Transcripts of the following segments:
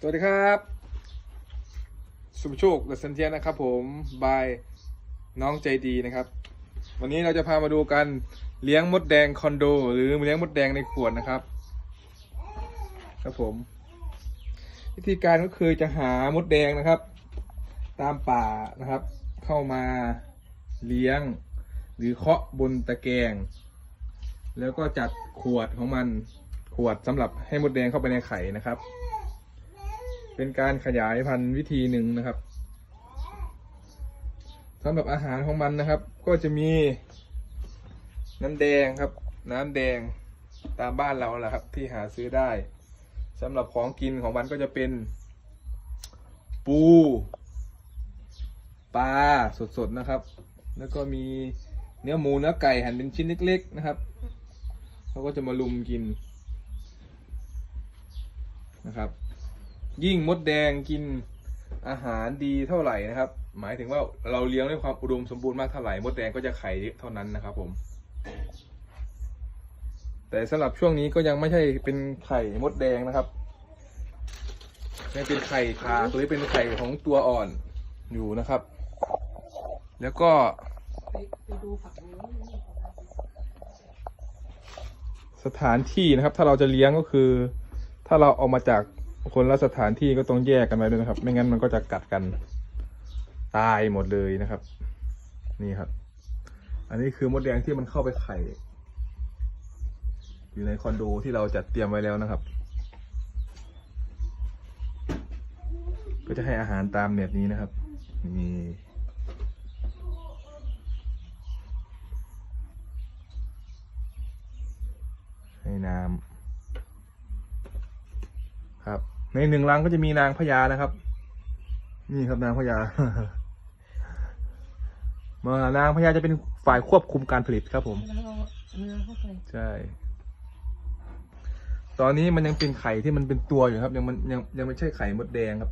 สวัสดีครับ สุภโชคเดอะเซนเทียนะครับ ผมบายน้องใจดีนะครับ วันนี้เราจะพามาดูกันเลี้ยงมดแดงคอนโด หรือเลี้ยงมดแดงในขวดนะครับ ครับผม วิธีการก็คือจะหามดแดงนะครับ ตามป่านะครับ เข้ามาเลี้ยง หรือเคาะบนตะแกรงแล้วก็จัดขวดของมันขวดสำหรับให้มดแดงเข้าไปในไข่นะครับ เป็นการขยายพันธุ์วิธีหนึ่งนะครับสำหรับอาหารของมันนะครับ ก็จะมีน้ำแดงครับ น้ำแดงตามบ้านเราแหละครับ ที่หาซื้อได้สำหรับของกินของมันก็จะเป็น ปูปลาสดๆนะครับ แล้วก็มีเนื้อหมูเนื้อไก่หั่นเป็นชิ้นเล็ก ๆ นะครับเขาก็จะมาลุมกินนะครับ ยิ่งมดแดงกินอาหารดีเท่าไหร่นะครับ หมายถึงว่าเราเลี้ยงด้วยความอุดมสมบูรณ์มากเท่าไหร่มดแดงก็จะไข่เยอะเท่านั้นนะครับ ผม แต่สำหรับช่วงนี้ก็ยังไม่ใช่เป็นไข่มดแดงนะครับยังเป็นไข่ขากหรือเป็นไข่ของตัวอ่อนอยู่นะครับ แล้วก็ไปดูฝาดูสถานที่นะครับ ถ้าเราจะเลี้ยงก็คือ ถ้าเราเอามาจาก คนละสถานที่ก็ต้องแยกกันไว้ด้วยนะครับ ไม่งั้นมันก็จะกัดกันตายหมดเลยนะครับ นี่ครับ อันนี้คือมดแดงที่มันเข้าไปไข่ อยู่ในคอนโดที่เราจัดเตรียมไว้แล้วนะครับ ก็จะให้อาหารตามแบบนี้นะครับ นี่ให้น้ำ ครับ ในหนึ่งรังก็จะมีนางพญานะครับ นี่ครับนางพญามานางพญาจะเป็นฝ่ายควบคุมการผลิตครับ ผมใช่ตอนนี้มันยังเป็นไข่ที่มันเป็นตัวอยู่ครับ ยังมันยังยังไม่ใช่ไข่มดแดงครับ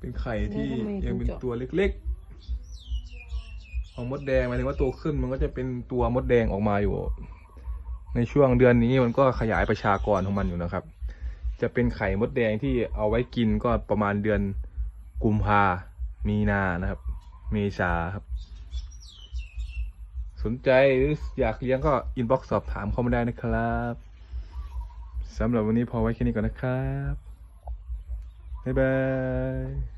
เป็นไข่ที่ยังเป็นตัวเล็กๆของมดแดงหมายถึงว่าโตขึ้นมันก็จะเป็นตัวมดแดงออกมาอยู่ ในช่วงเดือนนี้มันก็ขยายประชากรของมันอยู่นะครับ จะเป็นไข่มดแดงที่เอาไว้กินก็ประมาณเดือนกุมภามีนานะครับ เมษาครับ สนใจหรืออยากเลี้ยงก็อินบ็อกซ์สอบถามเข้ามาได้นะครับสำหรับวันนี้พอไว้แค่นี้ก่อนนะครับ บ๊ายบาย